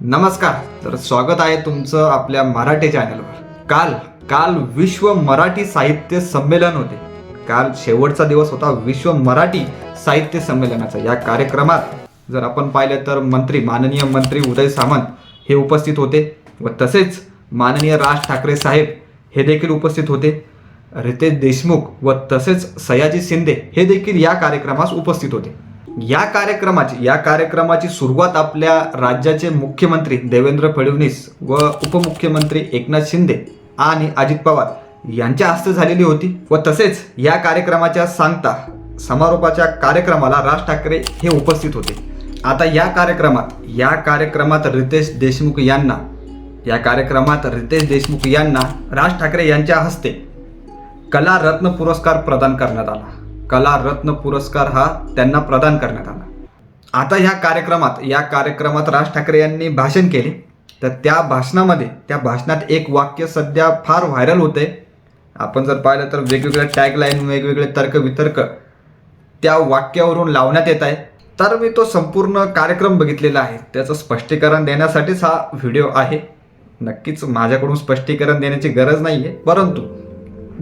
नमस्कार तर स्वागत आहे तुमचं आपल्या मराठी चॅनलवर. काल काल विश्व मराठी साहित्य संमेलन होते. काल शेवटचा दिवस होता विश्व मराठी साहित्य संमेलनाचा. या कार्यक्रमात जर आपण पाहिलं तर मंत्री माननीय मंत्री उदय सामंत हे उपस्थित होते व तसेच माननीय राज ठाकरे साहेब हे देखील उपस्थित होते. रितेश देशमुख व तसेच सयाजी शिंदे हे देखील या कार्यक्रमास उपस्थित होते. या कार्यक्रमाची या कार्यक्रमाची सुरुवात आपल्या राज्याचे मुख्यमंत्री देवेंद्र फडणवीस व उपमुख्यमंत्री एकनाथ शिंदे आणि अजित पवार यांच्या हस्ते झालेली होती व तसेच या कार्यक्रमाच्या सांगता समारोपाच्या कार्यक्रमाला राज ठाकरे हे उपस्थित होते. आता या कार्यक्रमात या कार्यक्रमात रितेश देशमुख यांना या कार्यक्रमात रितेश देशमुख यांना राज ठाकरे यांच्या हस्ते कला रत्न पुरस्कार प्रदान करण्यात आला. कला रत्न पुरस्कार हा त्यांना प्रदान करण्यात आला. आता ह्या कार्यक्रमात या कार्यक्रमात राज ठाकरे यांनी भाषण केले. तर त्या भाषणामध्ये त्या भाषणात एक वाक्य सध्या फार व्हायरल होते आपण जर पाहिलं तर वेगवेगळ्या टॅगलाईन वेगवेगळे तर्क वितर्क त्या वाक्यावरून लावण्यात येत आहे. तर मी तो संपूर्ण कार्यक्रम बघितलेला आहे. त्याचं स्पष्टीकरण देण्यासाठीच हा व्हिडिओ आहे. नक्कीच माझ्याकडून स्पष्टीकरण देण्याची गरज नाही आहे परंतु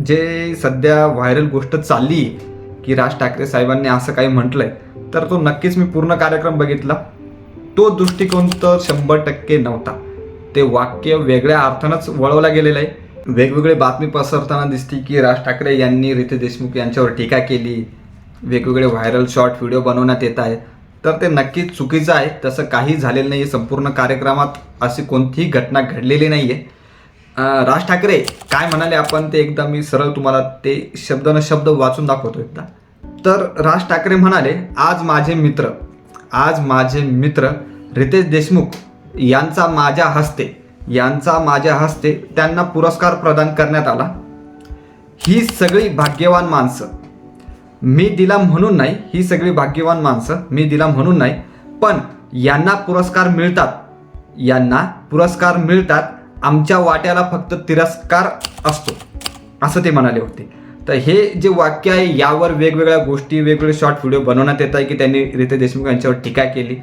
जे सध्या व्हायरल गोष्ट चालली आहे की राज ठाकरे साहेबांनी असं काही म्हटलंय तर तो नक्कीच मी पूर्ण कार्यक्रम बघितला. तो दृष्टिकोन तर शंभर टक्के नव्हता. ते वाक्य वेगळ्या अर्थानंच वळवला गेलेलं आहे. वेगवेगळे बातमी पसरताना दिसते की राज ठाकरे यांनी रितेश देशमुख यांच्यावर टीका केली. वेगवेगळे व्हायरल शॉर्ट व्हिडिओ बनवण्यात येत आहे. तर ते नक्कीच चुकीचं आहे. तसं काही झालेलं नाही आहे संपूर्ण कार्यक्रमात अशी कोणतीही घटना घडलेली नाही आहे राज ठाकरे काय म्हणाले आपण ते एकदा मी सरळ तुम्हाला ते शब्द न शब्द वाचून दाखवतो एकदा. तर राज ठाकरे म्हणाले आज माझे मित्र आज माझे मित्र रितेश देशमुख यांचा माझ्या हस्ते यांचा माझ्या हस्ते त्यांना पुरस्कार प्रदान करण्यात आला. ही सगळी भाग्यवान माणसं. मी दिला म्हणून नाही ही सगळी भाग्यवान माणसं मी दिला म्हणून नाही पण यांना पुरस्कार मिळतात. यांना पुरस्कार मिळतात आमच्या वाट्याला फक्त तिरस्कार असतो असं ते म्हणाले होते. तर हे जे वाक्य आहे यावर वेगवेगळ्या गोष्टी वेगवेगळे शॉर्ट व्हिडिओ बनवण्यात येत आहे की त्यांनी रितेश देशमुख यांच्यावर टीका केली.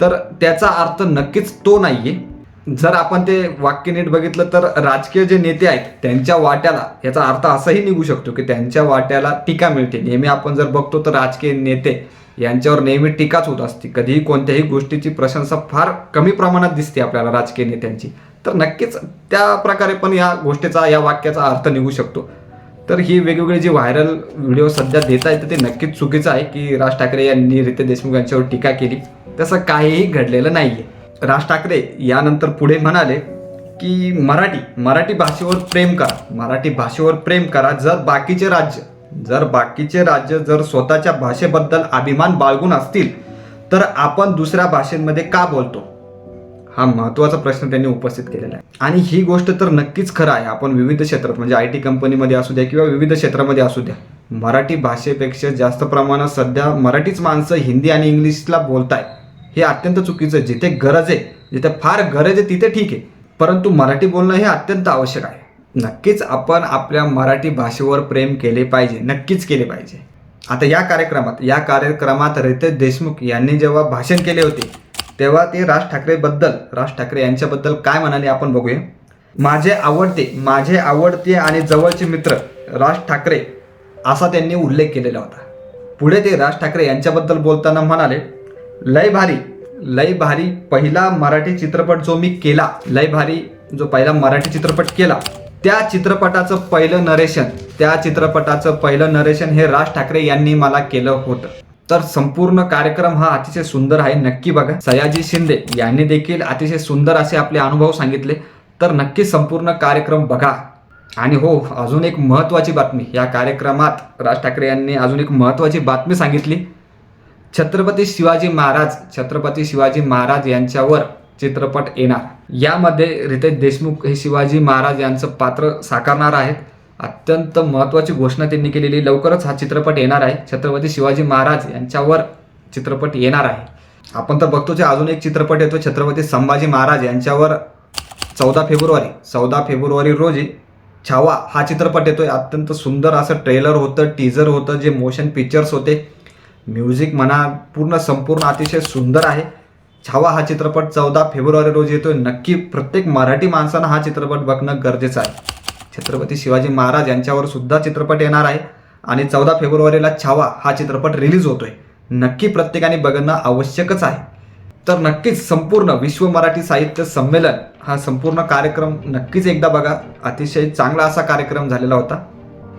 तर त्याचा अर्थ नक्कीच तो नाही आहे जर आपण ते वाक्य नीट बघितलं तर राजकीय जे नेते आहेत त्यांच्या वाट्याला याचा अर्थ असाही निघू शकतो की त्यांच्या वाट्याला टीका मिळते. नेहमी आपण जर बघतो तर राजकीय नेते यांच्यावर नेहमी टीकाच होत असते. कधीही कोणत्याही गोष्टीची प्रशंसा फार कमी प्रमाणात दिसते आपल्याला राजकीय नेत्यांची. तर नक्कीच त्या प्रकारे पण या गोष्टीचा या वाक्याचा अर्थ निघू शकतो. तर ही वेगवेगळे जे व्हायरल व्हिडिओ सध्या देत आहेत ते नक्कीच चुकीचं आहे की राज ठाकरे यांनी रितेश देशमुख यांच्यावर टीका केली. तसं काहीही घडलेलं नाही आहे राज ठाकरे यानंतर पुढे म्हणाले की मराठी मराठी भाषेवर प्रेम करा. मराठी भाषेवर प्रेम करा. जर बाकीचे राज्य जर बाकीचे राज्य जर स्वतःच्या भाषेबद्दल अभिमान बाळगून असतील तर आपण दुसऱ्या भाषेमध्ये का बोलतो? हा महत्त्वाचा प्रश्न त्यांनी उपस्थित केलेला आहे. आणि ही गोष्ट तर नक्कीच खरं आहे. आपण विविध क्षेत्रात म्हणजे आय टी कंपनीमध्ये असू द्या किंवा विविध क्षेत्रामध्ये असू द्या मराठी भाषेपेक्षा जास्त प्रमाणात सध्या मराठीच माणसं हिंदी आणि इंग्लिशला बोलताय हे अत्यंत चुकीचं आहे. जिथे गरज आहे जिथे फार गरज आहे तिथे ठीक आहे. परंतु मराठी बोलणं हे अत्यंत आवश्यक आहे. नक्कीच आपण आपल्या मराठी भाषेवर प्रेम केले पाहिजे नक्कीच केले पाहिजे. आता या कार्यक्रमात या कार्यक्रमात रितेश देशमुख यांनी जेव्हा भाषण केले होते तेव्हा ते राज ठाकरेबद्दल राज ठाकरे यांच्याबद्दल काय म्हणाले आपण बघूया. माझे आवडते माझे आवडते आणि जवळचे मित्र राज ठाकरे असा त्यांनी उल्लेख केलेला होता. पुढे ते राज ठाकरे यांच्याबद्दल बोलताना म्हणाले लय भारी लय भारी पहिला मराठी चित्रपट जो मी केला लय भारी जो पहिला मराठी चित्रपट केला त्या चित्रपटाचं पहिलं नरेशन त्या चित्रपटाचं पहिलं नरेशन हे राज ठाकरे यांनी मला केलं होतं. तर संपूर्ण कार्यक्रम हा अतिशय सुंदर आहे. नक्की बघा. सयाजी शिंदे यांनी देखील अतिशय सुंदर असे आपले अनुभव सांगितले. तर नक्की संपूर्ण कार्यक्रम बघा. आणि हो अजून एक महत्त्वाची बातमी. या कार्यक्रमात राज ठाकरे यांनी अजून एक महत्त्वाची बातमी सांगितली. छत्रपती शिवाजी महाराज छत्रपती शिवाजी महाराज यांच्यावर चित्रपट येणार. यामध्ये रितेश देशमुख हे शिवाजी महाराज यांचं पात्र साकारणार आहेत. अत्यंत महत्त्वाची घोषणा त्यांनी केलेली. लवकरच हा चित्रपट येणार आहे. छत्रपती शिवाजी महाराज यांच्यावर चित्रपट येणार आहे. आपण तर बघतोच आहे, अजून एक चित्रपट येतो. छत्रपती संभाजी महाराज यांच्यावर चौदा फेब्रुवारी चौदा फेब्रुवारी रोजी छावा हा चित्रपट येतोय. अत्यंत सुंदर असं ट्रेलर होतं टीजर होतं जे मोशन पिक्चर्स होते. म्युझिक म्हणा पूर्ण संपूर्ण अतिशय सुंदर आहे. छावा हा चित्रपट चौदा फेब्रुवारी रोजी येतोय. नक्की प्रत्येक मराठी माणसानं हा चित्रपट बघणं गरजेचं आहे. छत्रपती शिवाजी महाराज यांच्यावर सुद्धा चित्रपट येणार आहे. आणि चौदा फेब्रुवारीला छावा हा चित्रपट रिलीज होतोय. नक्की प्रत्येकाने बघणं आवश्यकच आहे. तर नक्कीच संपूर्ण विश्व मराठी साहित्य संमेलन हा संपूर्ण कार्यक्रम नक्कीच एकदा बघा. अतिशय चांगला असा कार्यक्रम झालेला होता.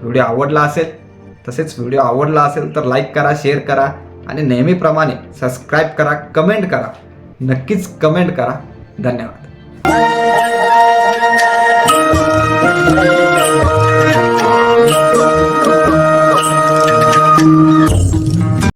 व्हिडिओ आवडला असेल तसेच व्हिडिओ आवडला असेल तर लाईक करा शेअर करा आणि नेहमीप्रमाणे सबस्क्राईब करा कमेंट करा. नक्कीच कमेंट करा. धन्यवाद.